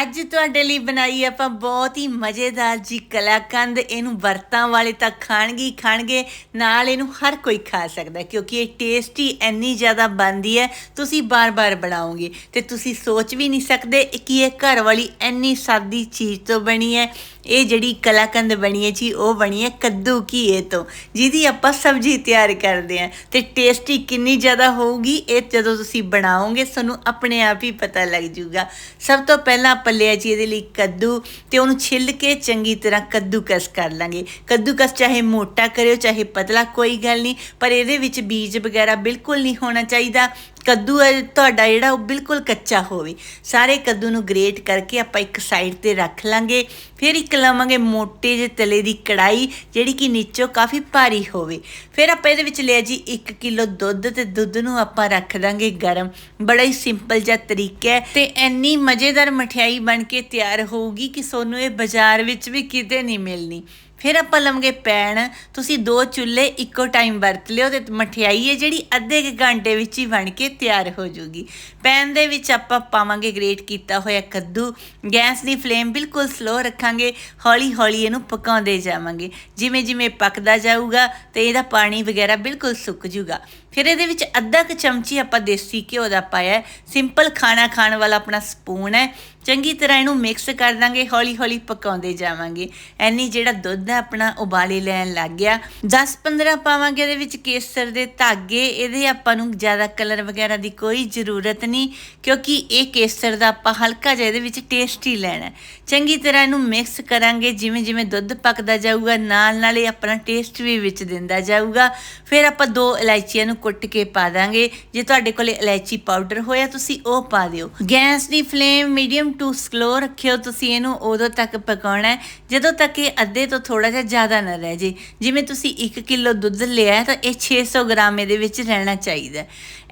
ਅੱਜ ਤੁਹਾਡੇ ਲਈ ਬਣਾਈ ਆਪਾਂ ਬਹੁਤ ਹੀ ਮਜ਼ੇਦਾਰ ਜੀ ਕਲਾਕੰਦ। ਇਹਨੂੰ ਵਰਤਾਂ ਵਾਲੇ ਤਾਂ ਖਾਣਗੇ ਹੀ ਖਾਣਗੇ, ਨਾਲ ਇਹਨੂੰ ਹਰ ਕੋਈ ਖਾ ਸਕਦਾ ਕਿਉਂਕਿ ਇਹ ਟੇਸਟੀ ਇੰਨੀ ਜ਼ਿਆਦਾ ਬਣਦੀ ਹੈ, ਤੁਸੀਂ ਬਾਰ-ਬਾਰ ਬਣਾਓਗੇ ਤੇ ਤੁਸੀਂ ਸੋਚ ਵੀ ਨਹੀਂ ਸਕਦੇ ਕਿ ਇਹ ਘਰ ਵਾਲੀ ਇੰਨੀ ਸਾਦੀ ਚੀਜ਼ ਤੋਂ ਬਣੀ ਹੈ। ਇਹ ਜਿਹੜੀ ਕਲਾਕੰਦ ਬਣੀ ਹੈ ਜੀ, ਉਹ ਬਣੀ ਹੈ ਕੱਦੂ ਘੀਏ ਤੋਂ, ਜਿਹਦੀ ਆਪਾਂ ਸਬਜ਼ੀ ਤਿਆਰ ਕਰਦੇ ਹਾਂ। ਤੇ ਟੇਸਟੀ ਕਿੰਨੀ ਜ਼ਿਆਦਾ ਹੋਊਗੀ, ਇਹ ਜਦੋਂ ਤੁਸੀਂ ਬਣਾਓਗੇ, ਤੁਹਾਨੂੰ ਆਪਣੇ ਆਪ ਹੀ ਪਤਾ ਲੱਗ ਜਾਊਗਾ ਸਭ ਤੋਂ ਪਹਿਲਾਂ ਆਪਾਂ ਲਿਆ ਜੀ ਇਹਦੇ ਲਈ ਕੱਦੂ, ਤੇ ਉਹਨੂੰ ਛਿੱਲ ਕੇ ਚੰਗੀ ਤਰ੍ਹਾਂ ਕੱਦੂਕਸ ਕਰ ਲਾਂਗੇ। ਕੱਦੂਕਸ ਚਾਹੇ ਮੋਟਾ ਕਰਿਓ, ਚਾਹੇ ਪਤਲਾ, ਕੋਈ ਗੱਲ ਨਹੀਂ, ਪਰ ਇਹਦੇ ਵਿੱਚ ਬੀਜ ਵਗੈਰਾ ਬਿਲਕੁਲ ਨਹੀਂ ਹੋਣਾ ਚਾਹੀਦਾ। ਕੱਦੂ ਹੈ, ਤੁਹਾਡਾ ਜਿਹੜਾ ਉਹ ਬਿਲਕੁਲ ਕੱਚਾ ਹੋਵੇ। ਸਾਰੇ ਕੱਦੂ ਨੂੰ ਗ੍ਰੇਟ ਕਰਕੇ ਆਪਾਂ ਇੱਕ ਸਾਈਡ ਤੇ ਰੱਖ ਲਾਂਗੇ। ਫਿਰ ਇੱਕ ਲਵਾਂਗੇ ਮੋਟੇ ਜਿਹੇ ਤਲੇ ਦੀ ਕੜਾਈ, ਜਿਹੜੀ ਕਿ ਨੀਚੋਂ ਕਾਫੀ ਭਾਰੀ ਹੋਵੇ। ਫਿਰ ਆਪਾਂ ਇਹਦੇ ਵਿੱਚ ਲਿਆ ਜੀ 1 ਕਿਲੋ ਦੁੱਧ ਤੇ ਦੁੱਧ ਨੂੰ ਆਪਾਂ ਰੱਖ ਦਾਂਗੇ ਗਰਮ। ਬੜਾ ਹੀ ਸਿੰਪਲ ਜਿਹਾ ਤਰੀਕਾ ਹੈ ਤੇ ਇੰਨੀ ਮਜ਼ੇਦਾਰ ਮਠਿਆਈ ਬਣ ਕੇ ਤਿਆਰ ਹੋਊਗੀ ਕਿ ਸੋਨੂੰ ਇਹ ਬਾਜ਼ਾਰ ਵਿੱਚ ਵੀ ਕਿਤੇ ਨਹੀਂ ਮਿਲਣੀ। ਫਿਰ ਆਪਾਂ ਲਵਾਂਗੇ ਪੈਣ। ਤੁਸੀਂ ਦੋ ਚੁੱਲ੍ਹੇ ਇੱਕੋ ਟਾਈਮ ਵਰਤ ਲਿਓ ਤੇ ਮਠਿਆਈ ਹੈ ਜਿਹੜੀ ਅੱਧੇ ਕੁ ਘੰਟੇ ਵਿੱਚ ਹੀ ਬਣ ਕੇ ਤਿਆਰ ਹੋ ਜੂਗੀ। ਪੈਨ ਦੇ ਵਿੱਚ ਆਪਾਂ ਪਾਵਾਂਗੇ ਗ੍ਰੇਟ ਕੀਤਾ ਹੋਇਆ ਕੱਦੂ। ਗੈਸ ਦੀ ਫਲੇਮ ਬਿਲਕੁਲ ਸਲੋ ਰੱਖਾਂਗੇ। ਹੌਲੀ ਹੌਲੀ ਇਹਨੂੰ ਪਕਾਉਂਦੇ ਜਾਵਾਂਗੇ। ਜਿਵੇਂ ਜਿਵੇਂ ਪੱਕਦਾ ਜਾਊਗਾ ਤੇ ਇਹਦਾ ਪਾਣੀ ਵਗੈਰਾ ਬਿਲਕੁਲ ਸੁੱਕ ਜੂਗਾ। ਫਿਰ ਇਹਦੇ ਵਿੱਚ ਅੱਧਾ ਕੁ ਚਮਚੀ ਆਪਾਂ ਦੇਸੀ ਘਿਓ ਦਾ ਪਾਇਆ। ਸਿੰਪਲ ਖਾਣਾ ਖਾਣ ਵਾਲਾ ਆਪਣਾ ਸਪੂਨ ਹੈ। ਚੰਗੀ ਤਰ੍ਹਾਂ ਇਹਨੂੰ ਮਿਕਸ ਕਰ ਦਾਂਗੇ ਹੌਲੀ ਹੌਲੀ ਪਕਾਉਂਦੇ ਜਾਵਾਂਗੇ। ਐਨੀ ਜਿਹੜਾ ਦੁੱਧ ਹੈ ਆਪਣਾ ਉਬਾਲੇ ਲੈਣ ਲੱਗ ਗਿਆ। 10-15 ਪਾਵਾਂਗੇ ਇਹਦੇ ਵਿੱਚ ਕੇਸਰ ਦੇ ਧਾਗੇ। ਇਹਦੇ ਆਪਾਂ ਨੂੰ ਜ਼ਿਆਦਾ ਕਲਰ ਵਗੈਰਾ ਦੀ ਕੋਈ ਜ਼ਰੂਰਤ ਨਹੀਂ, ਕਿਉਂਕਿ ਇਹ ਕੇਸਰ ਦਾ ਆਪਾਂ ਹਲਕਾ ਜਿਹਾ ਇਹਦੇ ਵਿੱਚ ਟੇਸਟ ਹੀ। ਲੈਣਾ ਚੰਗੀ ਤਰ੍ਹਾਂ ਇਹਨੂੰ ਮਿਕਸ ਕਰਾਂਗੇ ਜਿਵੇਂ ਜਿਵੇਂ ਦੁੱਧ ਪੱਕਦਾ ਜਾਊਗਾ ਨਾਲ ਨਾਲ ਇਹ ਆਪਣਾ ਟੇਸਟ ਵੀ ਵਿੱਚ ਦਿੰਦਾ ਜਾਊਗਾ। ਫਿਰ ਆਪਾਂ ਦੋ ਇਲਾਇਚੀਆਂ ਨੂੰ ਕੁੱਟ ਕੇ ਪਾ ਦਾਂਗੇ। ਜੇ ਤੁਹਾਡੇ ਕੋਲੇ ਇਲਾਇਚੀ ਪਾਊਡਰ ਹੋਇਆ, ਤੁਸੀਂ ਉਹ ਪਾ ਦਿਓ। ਗੈਸ ਦੀ ਫਲੇਮ ਮੀਡੀਅਮ ਟੂ ਸਲੋ ਰੱਖਿਓ, ਤੁਸੀਂ ਇਹਨੂੰ ਉਦੋਂ ਤੱਕ ਪਕਾਉਣਾ ਹੈ। ਜਦੋਂ ਤੱਕ ਇਹ ਅੱਧੇ ਤੋਂ ਥੋੜਾ ਜਿਹਾ ਜ਼ਿਆਦਾ ਨਾ ਰਹਿ ਜੇ। ਜਿਵੇਂ ਤੁਸੀਂ 1 ਕਿਲੋ ਦੁੱਧ ਲਿਆ ਤਾਂ ਇਹ 600 ਗ੍ਰਾਮ ਇਹਦੇ ਵਿੱਚ ਰਹਿਣਾ ਚਾਹੀਦਾ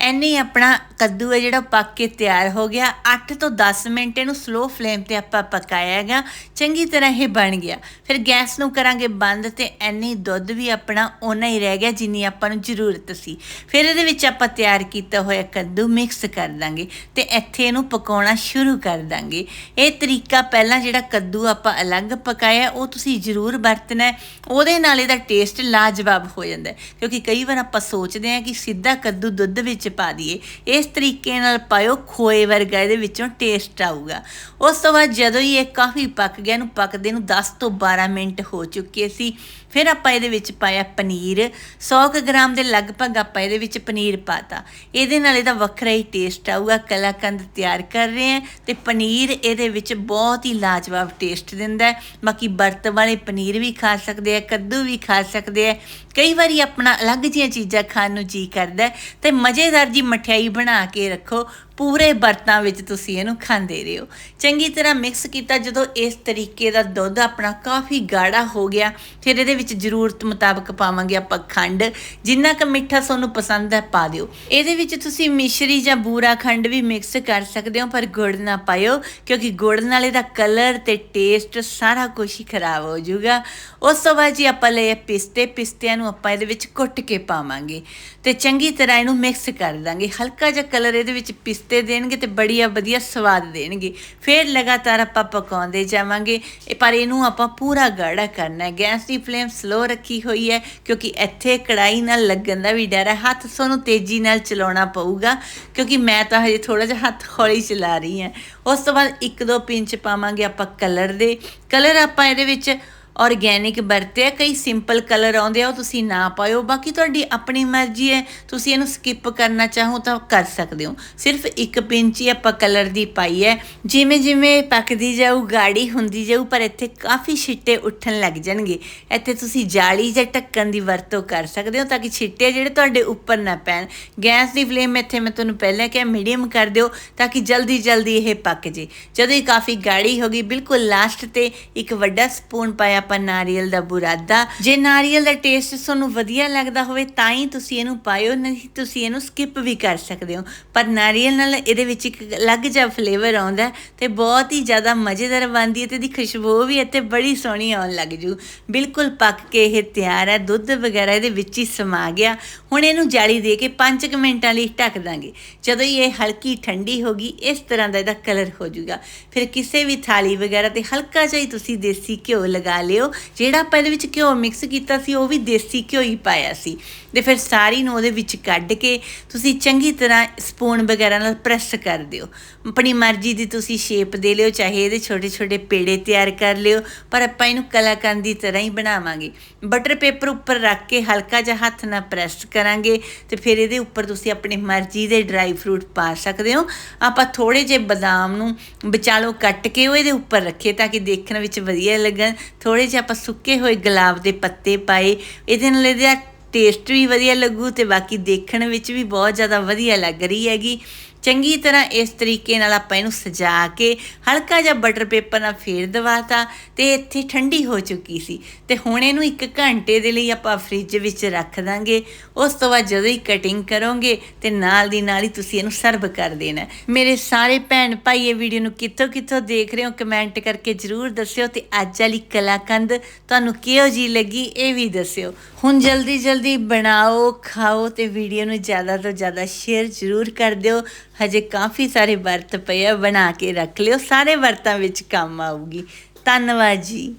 ਐਨੀ ਆਪਣਾ ਕੱਦੂ ਹੈ ਜਿਹੜਾ ਪੱਕ ਕੇ ਤਿਆਰ ਹੋ ਗਿਆ। 8 ਤੋਂ 10 ਮਿੰਟ ਇਹਨੂੰ ਸਲੋ ਫਲੇਮ ਤੇ ਆਪਾਂ ਪਕਾਇਆ ਹੈਗਾ। ਚੰਗੀ ਤਰ੍ਹਾਂ ਇਹ ਬਣ ਗਿਆ। ਫਿਰ ਗੈਸ ਨੂੰ ਕਰਾਂਗੇ ਬੰਦ ਤੇ ਐਨੀ ਦੁੱਧ ਵੀ ਆਪਣਾ ਓਨਾ ਹੀ ਰਹਿ ਗਿਆ ਜਿੰਨੀ ਆਪਾਂ ਨੂੰ ਜ਼ਰੂਰਤ ਸੀ। ਫਿਰ ਇਹਦੇ ਵਿੱਚ ਆਪਾਂ ਤਿਆਰ ਕੀਤਾ ਹੋਇਆ ਕੱਦੂ ਮਿਕਸ ਕਰ ਦਾਂਗੇ ਤੇ ਇੱਥੇ ਇਹਨੂੰ ਪਕਾਉਣਾ ਸ਼ੁਰੂ ਕਰ ਦਾਂਗੇ। ਇਹ ਤਰੀਕਾ ਪਹਿਲਾਂ ਜਿਹੜਾ ਕੱਦੂ ਆਪਾਂ ਅਲੱਗ ਪਕਾਇਆ, ਉਹ ਤੁਸੀਂ ਜ਼ਰੂਰ ਵਰਤਣਾ ਉਹਦੇ ਨਾਲ ਇਹਦਾ ਟੇਸਟ ਲਾਜਵਾਬ ਹੋ ਜਾਂਦਾ ਕਿਉਂਕਿ ਕਈ ਵਾਰ ਆਪਾਂ ਸੋਚਦੇ ਹਾਂ ਕਿ ਸਿੱਧਾ ਕੱਦੂ ਦੁੱਧ ਵਿੱਚ ਪਾ ਦਈਏ। ਇਸ ਤਰੀਕੇ ਨਾਲ ਪਾਇਓ, ਖੋਏ ਵਰਗਾ ਇਹਦੇ ਵਿੱਚੋਂ ਟੇਸਟ ਆਊਗਾ। ਉਸ ਤੋਂ ਬਾਅਦ ਜਦੋਂ ਹੀ ਇਹ ਕਾਫੀ ਪੱਕ ਗਿਆ, ਇਹਨੂੰ ਪੱਕਦੇ ਨੂੰ 10 ਤੋਂ 12 ਮਿੰਟ ਹੋ ਚੁੱਕੇ ਸੀ। ਫਿਰ ਆਪਾਂ ਇਹਦੇ ਵਿੱਚ ਪਾਇਆ ਪਨੀਰ। 100 ਗ੍ਰਾਮ ਦੇ ਲਗਭਗ ਆਪਾਂ ਇਹਦੇ ਵਿੱਚ ਪਨੀਰ ਪਾਤਾ। ਇਹਦੇ ਨਾਲ ਇਹਦਾ ਵੱਖਰਾ ਹੀ ਟੇਸਟ ਆਊਗਾ। ਕਲਾਕੰਦ ਤਿਆਰ ਕਰ ਰਹੇ ਹਾਂ ਤੇ ਪਨੀਰ ਇਹਦੇ ਵਿੱਚ ਬਹੁਤ ਹੀ ਲਾਜਵਾਬ ਟੇਸਟ ਦਿੰਦਾ ਹੈ। ਬਾਕੀ ਬਰਤ ਵਾਲੇ ਪਨੀਰ ਵੀ ਖਾ ਸਕਦੇ ਆ ਕੱਦੂ ਵੀ ਖਾ ਸਕਦੇ ਆ ਕਈ ਵਾਰੀ ਆਪਣਾ ਅਲੱਗ ਜਿਹੀਆਂ ਚੀਜ਼ਾਂ ਖਾਣ ਨੂੰ ਜੀ ਕਰਦਾ ਤੇ ਮਜ਼ੇਦਾਰ ਜੀ ਮਠਿਆਈ ਬਣਾ ਕੇ ਰੱਖੋ। ਪੂਰੇ ਬਰਤਾਂ ਵਿੱਚ ਤੁਸੀਂ ਇਹਨੂੰ ਖਾਂਦੇ ਰਹੋ। ਚੰਗੀ ਤਰ੍ਹਾਂ ਮਿਕਸ ਕੀਤਾ, ਜਦੋਂ ਇਸ ਤਰੀਕੇ ਦਾ ਦੁੱਧ ਆਪਣਾ ਕਾਫੀ ਗਾੜਾ ਹੋ ਗਿਆ, ਫਿਰ ਇਹਦੇ ਵਿੱਚ ਜ਼ਰੂਰਤ ਮੁਤਾਬਕ ਪਾਵਾਂਗੇ ਆਪਾਂ ਖੰਡ। ਜਿੰਨਾ ਕੁ ਮਿੱਠਾ ਤੁਹਾਨੂੰ ਪਸੰਦ ਹੈ, ਪਾ ਦਿਓ। ਇਹਦੇ ਵਿੱਚ ਤੁਸੀਂ ਮਿਸ਼ਰੀ ਜਾਂ ਬੂਰਾ ਖੰਡ ਵੀ ਮਿਕਸ ਕਰ ਸਕਦੇ ਹੋ, ਪਰ ਗੁੜ ਨਾ ਪਾਇਓ, ਕਿਉਂਕਿ ਗੁੜ ਨਾਲ ਇਹਦਾ ਕਲਰ ਤੇ ਟੇਸਟ ਸਾਰਾ ਕੁਝ ਹੀ ਖਰਾਬ ਹੋ ਜਾਊਗਾ। ਉਸ ਤੋਂ ਬਾਅਦ ਜੀ ਆਪਾਂ ਲਏ ਪਿਸਤੇ, ਪਿਸਤਿਆਂ ਨੂੰ ਆਪਾਂ ਇਹਦੇ ਵਿੱਚ ਕੁੱਟ ਕੇ ਪਾਵਾਂਗੇ। ਤੇ ਚੰਗੀ ਤਰ੍ਹਾਂ ਇਹਨੂੰ ਮਿਕਸ ਕਰ ਦਾਂਗੇ। ਹਲਕਾ ਜਿਹਾ ਕਲਰ ਇਹਦੇ ਵਿੱਚ ਪਿਸ ਪਿਸਤੇ ਦੇਣਗੇ ਤੇ ਬੜੀਆ ਵਧੀਆ ਸਵਾਦ ਦੇਣਗੇ। ਫਿਰ ਲਗਾਤਾਰ ਆਪਾਂ ਪਕਾਉਂਦੇ ਜਾਵਾਂਗੇ। ਇਹ ਪਰ ਇਹਨੂੰ ਆਪਾਂ ਪੂਰਾ ਗਾੜਾ ਕਰਨਾ ਹੈ। ਗੈਸ ਦੀ ਫਲੇਮ ਸਲੋ ਰੱਖੀ ਹੋਈ ਹੈ, ਕਿਉਂਕਿ ਇੱਥੇ ਕੜਾਈ ਨਾਲ ਲੱਗਣ ਦਾ ਵੀ ਡਰ ਹੈ। ਹੱਥ ਸਾਨੂੰ ਤੇਜ਼ੀ ਨਾਲ ਚਲਾਉਣਾ ਪਊਗਾ, ਕਿਉਂਕਿ ਮੈਂ ਤਾਂ ਹਜੇ ਥੋੜਾ ਜਿਹਾ ਹੱਥ ਹੌਲੀ ਚਲਾ ਰਹੀ ਹਾਂ। ਉਸ ਤੋਂ ਬਾਅਦ ਇੱਕ ਦੋ ਪਿੰਚ ਪਾਵਾਂਗੇ ਆਪਾਂ ਕਲਰ ਦੇ। ਕਲਰ ਆਪਾਂ ਇਹਦੇ ਵਿੱਚ ਆਰਗੇਨਿਕ ਵਰਤਿਆ ਕਈ ਸਿੰਪਲ ਕਲਰ ਆਉਂਦੇ ਆ, ਉਹ ਤੁਸੀਂ ਨਾ ਪਾਇਓ। ਬਾਕੀ ਤੁਹਾਡੀ ਆਪਣੀ ਮਰਜ਼ੀ ਹੈ, ਤੁਸੀਂ ਇਹਨੂੰ ਸਕਿਪ ਕਰਨਾ ਚਾਹੋ ਤਾਂ ਕਰ ਸਕਦੇ ਹੋ। ਸਿਰਫ ਇੱਕ ਪਿੰਚ ਹੀ ਆਪਾਂ ਕਲਰ ਦੀ ਪਾਈ ਹੈ। ਜਿਵੇਂ ਜਿਵੇਂ ਪੱਕਦੀ ਜਾਊ, ਗਾੜੀ ਹੁੰਦੀ ਜਾਊ, ਪਰ ਇੱਥੇ ਕਾਫੀ ਛਿੱਟੇ ਉੱਠਣ ਲੱਗ ਜਾਣਗੇ। ਇੱਥੇ ਤੁਸੀਂ ਜਾਲੀ ਜਾਂ ਢੱਕਣ ਦੀ ਵਰਤੋਂ ਕਰ ਸਕਦੇ ਹੋ ਤਾਂ ਕਿ ਛਿੱਟੇ ਜਿਹੜੇ ਤੁਹਾਡੇ ਉੱਪਰ ਨਾ ਪੈਣ। ਗੈਸ ਦੀ ਫਲੇਮ ਇੱਥੇ ਮੈਂ ਤੁਹਾਨੂੰ ਪਹਿਲਾਂ ਕਿਹਾ ਮੀਡੀਅਮ ਕਰ ਦਿਓ ਤਾਂ ਕਿ ਜਲਦੀ ਜਲਦੀ ਇਹ ਪੱਕ ਜੇ। ਜਦੋਂ ਇਹ ਕਾਫੀ ਗਾੜੀ ਹੋ ਗਈ, ਬਿਲਕੁਲ ਲਾਸਟ ਤੇ ਇੱਕ ਵੱਡਾ ਸਪੂਨ ਪਾਇਆ ਆਪਾਂ ਨਾਰੀਅਲ ਦਾ ਬੁਰਾਦਾ। ਜੇ ਨਾਰੀਅਲ ਦਾ ਟੇਸਟ ਤੁਹਾਨੂੰ ਵਧੀਆ ਲੱਗਦਾ ਹੋਵੇ, ਤਾਂ ਹੀ ਤੁਸੀਂ ਇਹਨੂੰ ਪਾਇਓ, ਨਹੀਂ ਤੁਸੀਂ ਇਹਨੂੰ ਸਕਿਪ ਵੀ ਕਰ ਸਕਦੇ ਹੋ। ਪਰ ਨਾਰੀਅਲ ਨਾਲ ਇਹਦੇ ਵਿੱਚ ਇੱਕ ਅਲੱਗ ਜਿਹਾ ਫਲੇਵਰ ਆਉਂਦਾ ਹੈ ਤੇ ਬਹੁਤ ਹੀ ਜ਼ਿਆਦਾ ਮਜ਼ੇਦਾਰ ਬਣਦੀ ਹੈ ਤੇ ਇਹਦੀ ਖੁਸ਼ਬੂ ਵੀ ਇੱਥੇ ਬੜੀ ਸੋਹਣੀ ਆਉਣ ਲੱਗ ਜੂ। ਬਿਲਕੁਲ ਪੱਕ ਕੇ ਇਹ ਤਿਆਰ ਹੈ, ਦੁੱਧ ਵਗੈਰਾ ਇਹਦੇ ਵਿੱਚ ਹੀ ਸਮਾ ਗਿਆ। ਹੁਣ ਇਹਨੂੰ ਜਾਲੀ ਦੇ ਕੇ 5 ਮਿੰਟਾਂ ਲਈ ਢੱਕ ਦਾਂਗੇ। ਜਦੋਂ ਹੀ ਇਹ ਹਲਕੀ ਠੰਡੀ ਹੋ ਗਈ, ਇਸ ਤਰ੍ਹਾਂ ਦਾ ਇਹਦਾ ਕਲਰ ਹੋ ਜਾਊਗਾ ਫਿਰ ਕਿਸੇ ਵੀ ਥਾਲੀ ਵਗੈਰਾ ਤੇ ਹਲਕਾ ਜਿਹਾ ਹੀ ਤੁਸੀਂ ਦੇਸੀ ਘਿਓ ਲਗਾ ਲਿਓ ਲਿਓ ਜਿਹੜਾ ਆਪਾਂ ਇਹਦੇ ਵਿੱਚ ਘਿਓ ਮਿਕਸ ਕੀਤਾ ਸੀ, ਉਹ ਵੀ ਦੇਸੀ ਘਿਓ ਹੀ ਪਾਇਆ ਸੀ। ਤੇ ਫਿਰ ਸਾਰੀ ਨੂੰ ਉਹਦੇ ਵਿੱਚ ਕੱਢ ਕੇ ਤੁਸੀਂ ਚੰਗੀ ਤਰ੍ਹਾਂ ਸਪੂਨ ਵਗੈਰਾ ਨਾਲ ਪ੍ਰੈਸ ਕਰ ਦਿਓ। ਆਪਣੀ ਮਰਜ਼ੀ ਦੀ ਤੁਸੀਂ ਸ਼ੇਪ ਦੇ ਲਿਓ, ਚਾਹੇ ਇਹਦੇ ਛੋਟੇ ਛੋਟੇ ਪੇੜੇ ਤਿਆਰ ਕਰ ਲਿਓ, ਪਰ ਆਪਾਂ ਇਹਨੂੰ ਕਲਾਕੰਦ ਦੀ ਤਰ੍ਹਾਂ ਹੀ ਬਣਾਵਾਂਗੇ। ਬਟਰ ਪੇਪਰ ਉੱਪਰ ਰੱਖ ਕੇ ਹਲਕਾ ਜਿਹਾ ਹੱਥ ਨਾਲ ਪ੍ਰੈਸ ਕਰਾਂਗੇ ਤੇ ਫਿਰ ਇਹਦੇ ਉੱਪਰ ਤੁਸੀਂ ਆਪਣੀ ਮਰਜ਼ੀ ਦੇ ਡਰਾਈ ਫਰੂਟ ਪਾ ਸਕਦੇ ਹੋ। ਆਪਾਂ ਥੋੜੇ ਜਿਹੇ ਬਦਾਮ ਨੂੰ ਵਿਚਾਲੋ ਕੱਟ ਕੇ ਉਹ ਇਹਦੇ ਉੱਪਰ ਰੱਖੇ ਤਾਂ ਕਿ ਦੇਖਣ ਵਿੱਚ ਵਧੀਆ ਲੱਗਣ। ਥੋੜੇ ਜਿਹੇ ਆਪਾਂ ਸੁੱਕੇ ਹੋਏ ਗੁਲਾਬ ਦੇ ਪੱਤੇ ਪਾਏ। ਇਹਦੇ ਨਾਲ ਇਹਦਾ ਟੇਸਟ ਵੀ ਵਧੀਆ ਲੱਗੂ ਤੇ ਬਾਕੀ ਦੇਖਣ ਵਿੱਚ ਵੀ ਬਹੁਤ ਜ਼ਿਆਦਾ ਵਧੀਆ ਲੱਗ ਰਹੀ ਹੈਗੀ। ਚੰਗੀ ਤਰ੍ਹਾਂ ਇਸ ਤਰੀਕੇ ਨਾਲ ਆਪਾਂ ਇਹਨੂੰ ਸਜਾ ਕੇ ਹਲਕਾ ਜਿਹਾ ਬਟਰ ਪੇਪਰ ਨਾਲ ਫੇਰ ਦਵਾਤਾ ਤੇ ਇੱਥੇ ਠੰਡੀ ਹੋ ਚੁੱਕੀ ਸੀ। ਤੇ ਹੁਣ ਇਹਨੂੰ 1 ਘੰਟੇ ਦੇ ਲਈ ਆਪਾਂ ਫ੍ਰਿਜ ਵਿੱਚ ਰੱਖ ਦਾਂਗੇ। ਉਸ ਤੋਂ ਬਾਅਦ ਜਦੋਂ ਹੀ ਕਟਿੰਗ ਕਰੋਗੇ ਤੇ ਨਾਲ ਦੀ ਨਾਲ ਹੀ ਤੁਸੀਂ ਇਹਨੂੰ ਸਰਵ ਕਰ ਦੇਣਾ ਮੇਰੇ ਸਾਰੇ ਭੈਣ ਭਾਈ ਇਹ ਵੀਡੀਓ ਨੂੰ ਕਿੱਥੋਂ ਕਿੱਥੋਂ ਦੇਖ ਰਹੇ ਹੋ ਕਮੈਂਟ ਕਰਕੇ ਜਰੂਰ ਦੱਸਿਓ ਤੇ ਅੱਜ ਵਾਲੀ ਕਲਾਕੰਦ ਤੁਹਾਨੂੰ ਕਿਹੋ ਜੀ ਲੱਗੀ ਇਹ ਵੀ ਦੱਸਿਓ। ਹੁਣ ਜਲਦੀ ਜਲਦੀ ਬਣਾਓ, ਖਾਓ ਤੇ ਵੀਡੀਓ ਨੂੰ ਜ਼ਿਆਦਾ ਤੋਂ ਜ਼ਿਆਦਾ ਸ਼ੇਅਰ ਜਰੂਰ ਕਰ ਦਿਓ। ਹਜੇ ਕਾਫੀ ਸਾਰੇ ਵਰਤ ਪਏ ਆ, ਬਣਾ ਕੇ ਰੱਖ ਲਿਓ, ਸਾਰੇ ਵਰਤਾਂ ਵਿੱਚ ਕੰਮ ਆਊਗੀ। ਧੰਨਵਾਦ ਜੀ।